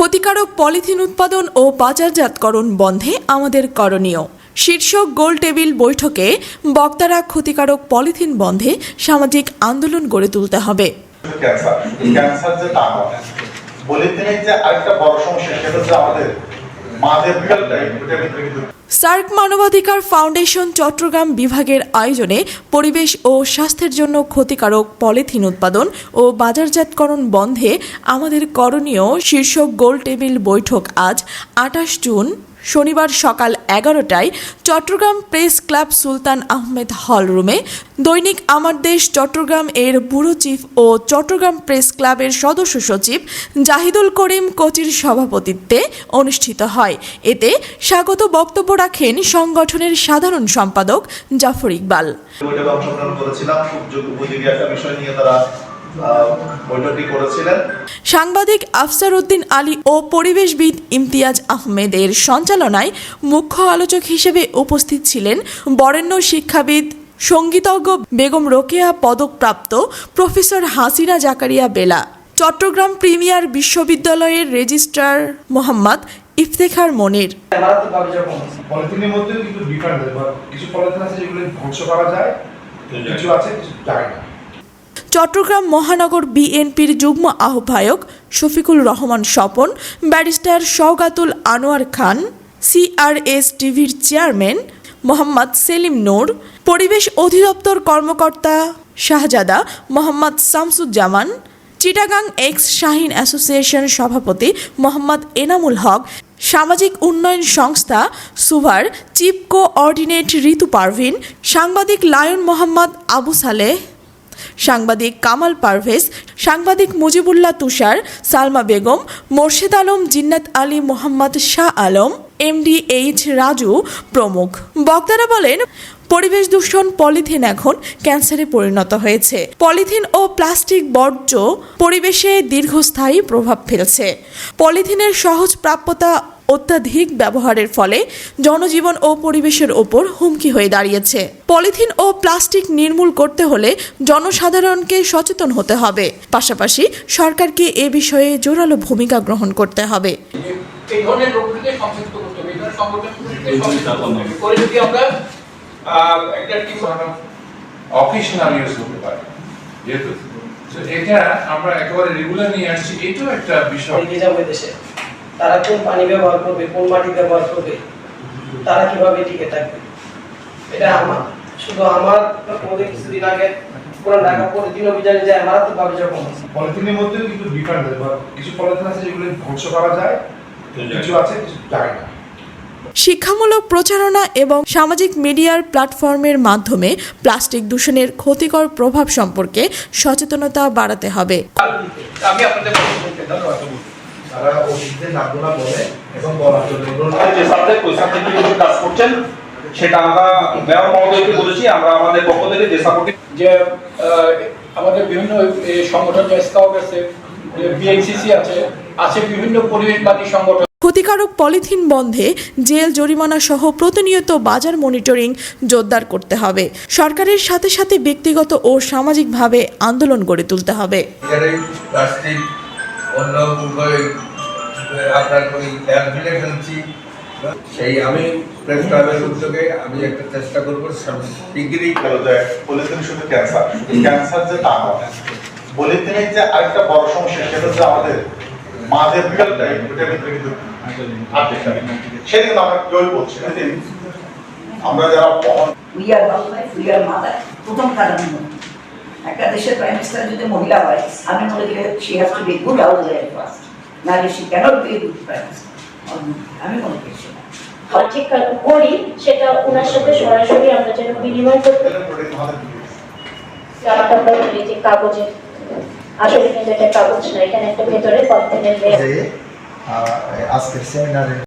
ক্ষতিকারক পলিথিন উৎপাদন ও বাজারজাতকরণ বন্ধে আমাদের করণীয়। শীর্ষক গোল টেবিল বৈঠকে বক্তারা ক্ষতিকারক পলিথিন বন্ধে সামাজিক আন্দোলন গড়ে তুলতে হবে। পলিথিনের যে আরেকটা বড় সমস্যা, সেটা হচ্ছে আমাদের মাঝের সার্ক মানবাধিকার ফাউন্ডেশন চট্টগ্রাম বিভাগের আয়োজনে পরিবেশ ও স্বাস্থ্যের জন্য ক্ষতিকারক পলিথিন উৎপাদন ও বাজারজাতকরণ বন্ধে আমাদের করণীয় শীর্ষক গোল টেবিল বৈঠক আজ আঠাশ জুন শনিবার সকাল এগারোটায় Chattogram press club Sultan Ahmed hall রুমে দৈনিক আমার দেশ চট্টগ্রাম এর ব্যুরো চিফ ও চট্টগ্রাম প্রেস ক্লাবের সদস্য সচিব জাহিদুল করিম কোচির সভাপতিত্বে অনুষ্ঠিত হয়। এতে স্বাগত বক্তব্য রাখেন সংগঠনের সাধারণ সম্পাদক জাফর ইকবাল। বৈঠকটি করেছিলেন। সাংবাদিক আফসার উদ্দিন আলী ও পরিবেশবিদ ইমতিয়াজ আহমেদের সঞ্চালনায় মুখ্য আলোচক হিসেবে উপস্থিত ছিলেন বরেণ্য শিক্ষাবিদ সঙ্গীতজ্ঞ বেগম রোকেয়া পদকপ্রাপ্ত প্রফেসর হাসিনা জাকারিয়া বেলা চট্টগ্রাম প্রিমিয়ার বিশ্ববিদ্যালয়ের রেজিস্ট্রার মোহাম্মদ ইফতেখার মনির। পলিথিন আছে যেগুলো ধ্বংস করা যায় কিছু আছে কিছু যায় না। চট্টগ্রাম মহানগর বিএনপির যুগ্ম আহ্বায়ক শফিকুল রহমান স্বপন, ব্যারিস্টার শওগাতুল আনোয়ার খান, সিআরএস টিভির চেয়ারম্যান মোহাম্মদ সেলিম নূর, পরিবেশ অধিদপ্তর কর্মকর্তা শাহজাদা মোহাম্মদ শামসুজ্জামান, চিটাগাং এক্স শাহিন অ্যাসোসিয়েশন সভাপতি মোহাম্মদ এনামুল হক, সামাজিক উন্নয়ন সংস্থা সুভার চিফ কোঅর্ডিনেট ঋতু পারভিন, সাংবাদিক লায়ন মোহাম্মদ আবু সালেহ সাংবাদিক কামাল পারভেজ, সাংবাদিক মুজিবুল্লাহ তুষার, সালমা বেগম, মোর্শেদ আলম, জিন্নাত আলী মোহাম্মদ শাহ আলম এমডি এইচ রাজু প্রমুখ। বক্তারা বলেন, পরিবেশ দূষণ পলিথিন এখন ক্যান্সারে পরিণত হয়েছে। পলিথিন ও প্লাস্টিক বর্জ্য পরিবেশে দীর্ঘস্থায়ী প্রভাব ফেলছে। পলিথিনের সহজ প্রাপ্যতা অত্যাধিক ব্যবহারের ফলে জনজীবন ও পরিবেশের ওপর হুমকি হয়ে দাঁড়িয়েছে। পলিথিন ও প্লাস্টিক নির্মূল করতে হলে জনসাধারণকে সচেতন হতে হবে। পাশাপাশি সরকারকে এ বিষয়ে জোরালো ভূমিকা গ্রহণ করতে হবে। এই ধরনের রোগগুলিকে সংযুক্ত করতে হবে। এই ধরনের সংগঠনগুলিকে সংযুক্ত করে যদি আমরা একটা টিম অকেশনাল ইউজ হতে পারে। যেহেতু এটা আমরা একেবারে রেগুলার নিয়ে আসছি। এটাও একটা বিষয়। এগিয়ে যাবে দেশে। তারা কোন পানি ব্যবহার করবে কোন মাটি ব্যবহার করবে তারা কীভাবে টিকে থাকবে? এটা আমার শুধু আমার আমাদের কিছুদিন আগে পুরো ঢাকা প্রতিদিন অভিযানে যায় মারাত্মকভাবে যখন পলিথিনের মধ্যেও কিন্তু ডিফারেন্ট কিছু পলিথিন আছে যেগুলো ধ্বংস করা যায় কিছু আছে কিছু যায় না। শিক্ষামূলক প্রচারণা এবং সামাজিক মিডিয়ার প্ল্যাটফর্মের মাধ্যমে প্লাস্টিক দূষণের ক্ষতিকর প্রভাব সম্পর্কে সচেতনতা বাড়াতে হবে। আমি আপনাদের তারা অতীতের নামগুলো বলে এবং বলার জন্য যে সাবজেক্ট ওই সাবজেক্ট কিছু কাজ করছেন সেটা আমরা মেয়র মহোদয়কে বলেছি আমরা আমাদের পক্ষ থেকে যে যে আমাদের বিভিন্ন সংগঠন যে স্কাউট আছে বিএনসিসি আছে আছে বিভিন্ন পরিবেশবাদী সংগঠন। ক্ষতিকারক পলিথিন বন্ধে জেল জরিমানা সহ প্রতিনিয়ত বাজার মনিটরিং জোরদার করতে হবে। সরকারের সাথে সাথে ব্যক্তিগত ও সামাজিকভাবে আন্দোলন গড়ে তুলতে হবে। অন্য আপনার ওই ফেলে ফেলছি। সেই আমি প্রেস ক্লাবের উদ্যোগে আমি একটা চেষ্টা করব যে পলিথিন শুধু ক্যান্সার ক্যান্সার যে তা নয় পলিথিনের যে আরেকটা বড় সমস্যা সেটা হচ্ছে আমাদের মাঝের বিকালটাই ভিতরে কিন্তু সেটা কিন্তু আমরা কেউ বলছি আমরা যারা বহন we are wife we are mother প্রথম কারণ একটা দেশের প্রাইম মিনিস্টার যদি মহিলা হয় আমি মনে করি she has to be good first নাহলে she cannot be good prime minister আমি মনে করি সেটা। ঠিক করি সেটা ওনার সাথে সরাসরি আমরা যেন বিনিময় করতে যে কাগজের আসলে কিন্তু এটা কাগজ না এখানে একটা ভেতরে আজকের সেমিনারে